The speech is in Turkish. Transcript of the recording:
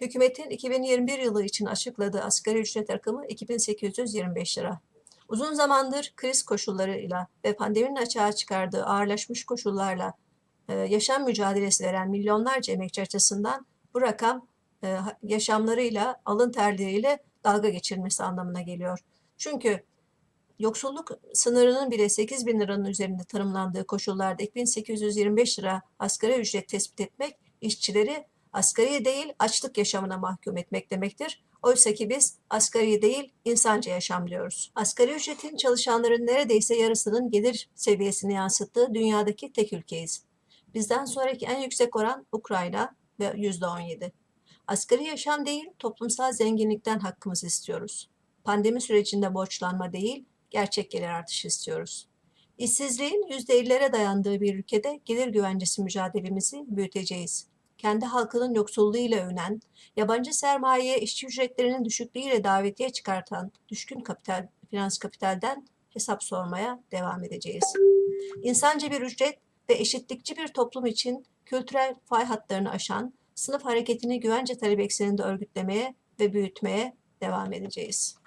Hükümetin 2021 yılı için açıkladığı asgari ücret rakamı 2825 lira. Uzun zamandır kriz koşullarıyla ve pandeminin açığa çıkardığı ağırlaşmış koşullarla e, yaşam mücadelesi veren milyonlarca emekçi açısından bu rakam e, yaşamlarıyla, alın terleriyle dalga geçirmesi anlamına geliyor. Çünkü yoksulluk sınırının bile 8 bin liranın üzerinde tanımlandığı koşullarda 2825 lira asgari ücret tespit etmek işçileri asgari değil açlık yaşamına mahkum etmek demektir. Oysa ki biz asgari değil insanca yaşam diyoruz. Asgari ücretin çalışanların neredeyse yarısının gelir seviyesini yansıttığı dünyadaki tek ülkeyiz. Bizden sonraki en yüksek oran Ukrayna ve %17. Asgari yaşam değil, toplumsal zenginlikten hakkımızı istiyoruz. Pandemi sürecinde borçlanma değil, gerçek gelir artışı istiyoruz. İşsizliğin %50'lere dayandığı bir ülkede gelir güvencesi mücadelemizi büyüteceğiz. Kendi halkının yoksulluğuyla övünen, yabancı sermayeye işçi ücretlerinin düşüklüğüyle davetiye çıkartan düşkün kapital, finans kapitalden hesap sormaya devam edeceğiz. İnsanca bir ücret ve eşitlikçi bir toplum için kültürel fay hatlarını aşan sınıf hareketini güvence talebi ekseninde örgütlemeye ve büyütmeye devam edeceğiz.